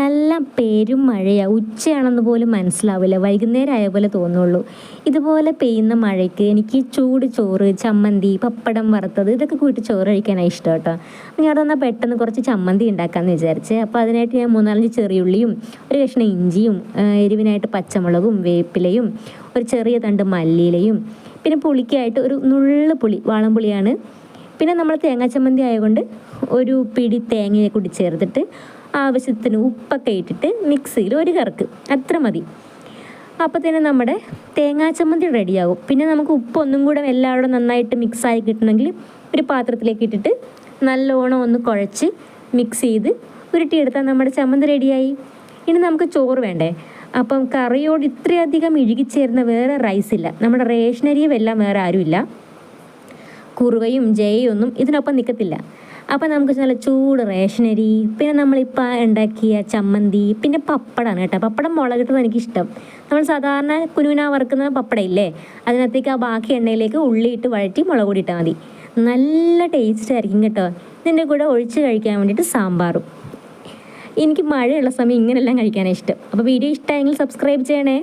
നല്ല പേരും മഴയാണ് ഉച്ചയാണെന്ന് പോലും മനസ്സിലാവില്ല. വൈകുന്നേരം ആയ പോലെ തോന്നുള്ളൂ. ഇതുപോലെ പെയ്യുന്ന മഴയ്ക്ക് എനിക്ക് ചൂട് ചോറ് ചമ്മന്തി പപ്പടം വറുത്തത് ഇതൊക്കെ കൂട്ടി ചോറ് കഴിക്കാനാണ് ഇഷ്ടം കേട്ടോ. ഞാൻ വന്നാൽ പെട്ടെന്ന് കുറച്ച് ചമ്മന്തി ഉണ്ടാക്കാമെന്ന് വിചാരിച്ചേ. അപ്പോൾ അതിനായിട്ട് ഞാൻ മൂന്നാലഞ്ച് ചെറിയുള്ളിയും ഒരു കഷ്ണം ഇഞ്ചിയും എരിവിനായിട്ട് പച്ചമുളകും വേപ്പിലയും ഒരു ചെറിയ തണ്ട് മല്ലിയിലയും പിന്നെ പുളിക്കായിട്ട് ഒരു നുള്ളു പുളി വാളംപുളിയാണ് പിന്നെ നമ്മൾ തേങ്ങാ ചമ്മന്തി ആയതുകൊണ്ട് ഒരു പിടി തേങ്ങയെ കൂടി ചേർത്തിട്ട് ആവശ്യത്തിന് ഉപ്പൊക്കെ ഇട്ടിട്ട് മിക്സിയിൽ ഒരു കറക്ക്. അത്ര മതി. അപ്പോൾ തന്നെ നമ്മുടെ തേങ്ങാ ചമ്മന്തി റെഡിയാകും. പിന്നെ നമുക്ക് ഉപ്പ് ഒന്നും കൂടെ എല്ലാവരും നന്നായിട്ട് മിക്സായി കിട്ടണമെങ്കിൽ ഒരു പാത്രത്തിലേക്ക് ഇട്ടിട്ട് നല്ലോണം ഒന്ന് കുഴച്ച് മിക്സ് ചെയ്ത് ഉരുട്ടിയെടുത്താൽ നമ്മുടെ ചമ്മന്തി റെഡിയായി. ഇനി നമുക്ക് ചോറ് വേണ്ടേ? അപ്പം കറിയോട് ഇത്രയധികം ഇഴുകിച്ചേരുന്ന വേറെ റൈസ് ഇല്ല. നമ്മുടെ റേഷനരിയും എല്ലാം വേറെ ആരുമില്ല. കുറുവയും ജയയും ഒന്നും ഇതിനൊപ്പം നിൽക്കത്തില്ല അപ്പം നമുക്ക് നല്ല ചൂട് റേഷനരി പിന്നെ നമ്മളിപ്പോൾ ഉണ്ടാക്കിയ ചമ്മന്തി പിന്നെ പപ്പടമാണ് കേട്ടോ. പപ്പടം മുളകിട്ടത് എനിക്കിഷ്ടം. നമ്മൾ സാധാരണ കുനുവിന വറുക്കുന്ന പപ്പടം ഇല്ലേ അതിനകത്തേക്ക് ആ ബാക്കി എണ്ണയിലേക്ക് ഉള്ളിയിട്ട് വഴറ്റി മുളക് പൊടി ഇട്ടാൽ മതി. നല്ല ടേസ്റ്റ് ആയിരിക്കും കേട്ടോ. ഇതിന്റെ കൂടെ ഒഴിച്ച് കഴിക്കാൻ വേണ്ടിയിട്ട് സാമ്പാറും. എനിക്ക് മഴയുള്ള സമയം ഇങ്ങനെല്ലാം കഴിക്കാനാണ് ഇഷ്ടം. അപ്പോൾ വീഡിയോ ഇഷ്ടമായെങ്കിൽ സബ്സ്ക്രൈബ് ചെയ്യണേ.